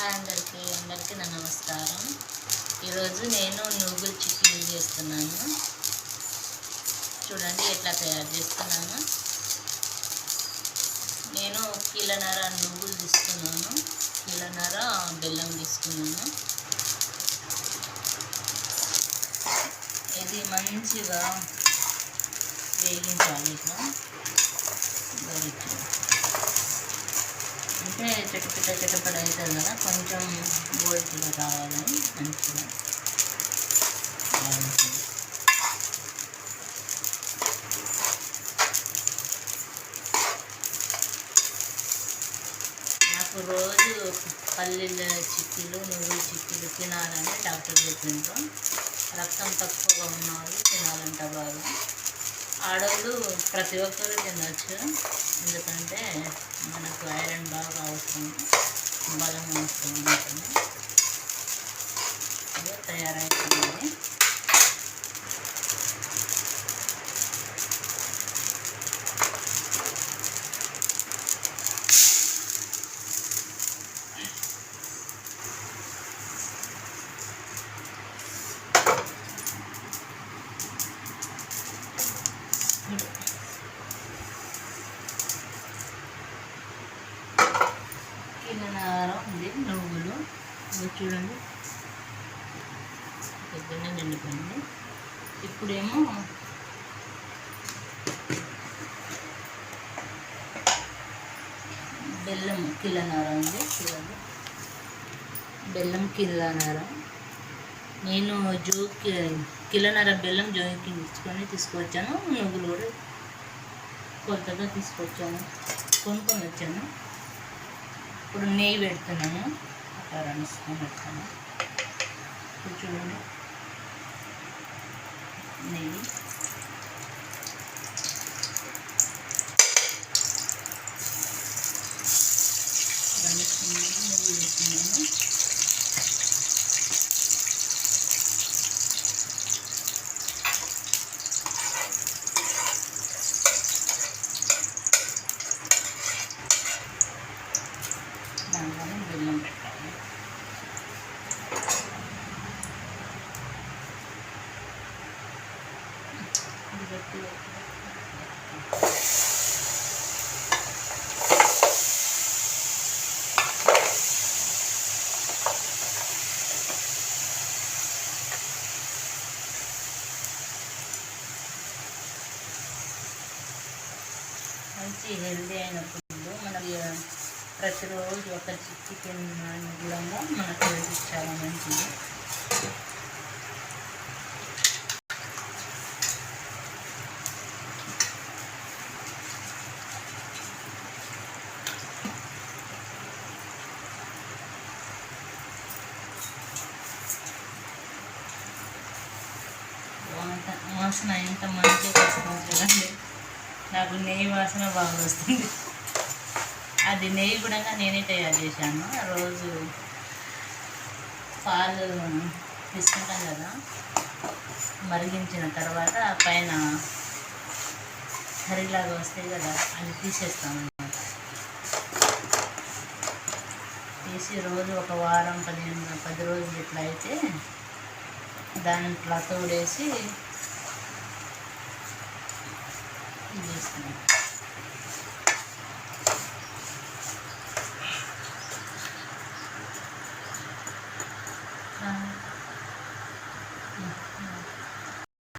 Hi అందరికీ అందరికీ నా నమస్కారం. ఈరోజు నేను నువ్వులు చిక్కీలు చేస్తున్నాను. చూడండి ఎట్లా తయారు చేస్తున్నాను. నేను కీలనర నువ్వులు తీసుకున్నాను. కీలనర బెల్లం తీసుకున్నాను. ఇది మంచిగా వేగించాలి ఇట్లా. అంటే చిటపట చిటపట అవుతుంది కదా కొంచెం గోల్డ్గా రావాలని మంచిగా నాకు రోజు పల్లీల చిక్కీలు నువ్వుల చిక్కీలు తినాలని డాక్టర్ చెప్పిండ్రు. రక్తం తక్కువగా ఉన్న వాళ్ళు తినాలంట బాగా. ఆడవాళ్ళు ప్రతి ఒక్కరు తినచ్చు. ఎందుకంటే మనకు ఐరన్ బాగా అవసరం బలం అవసరం ఉంటుంది ఇదే తయారైపోయింది కిలోన్నర ఉంది నువ్వులు ఇవి చూడండి. పొద్దున్నే నిండిపోయింది. ఇప్పుడేమో బెల్లం కిల్లనార ఉంది చూడండి. బెల్లం కిల్లనార నేను జోకి కిల్లనార బెల్లం జోకి ఇచ్చుకొని తీసుకొచ్చాను నువ్వులు కూడా కొత్తగా తీసుకొచ్చాను. కొనుక్కొని వచ్చాను. ఇప్పుడు నెయ్యి పెడుతున్నాను. ఒక స్పూన్ పెడతాను ఇప్పుడు చూడండి నెయ్యి. రెండు స్పూన్ నెయ్యి. వేస్తున్నాను ఇది పెట్టి మంచి హెల్దీ అయిన ఫుడ్ మనకి ప్రతిరోజు ఒక చిక్కి తిన్న మూలంగా మనకు హెల్త్ చాలా మంచిది వాసన ఎంత మంచిగా వస్తుంది నాకు నెయ్యి వాసన బాగా వస్తుంది. అది నెయ్యి కూడా నేనే తయారు చేశాను. రోజు పాలు తీసుకుంటాం కదా మరిగించిన తర్వాత పైన హరిలాగా వస్తాయి కదా అది తీసేస్తాం అన్నమాట. తీసి రోజు ఒక వారం పదిహేను పది రోజులు ఇట్లా అయితే దాంట్లో తోడేసి ఇది చేస్తున్నాం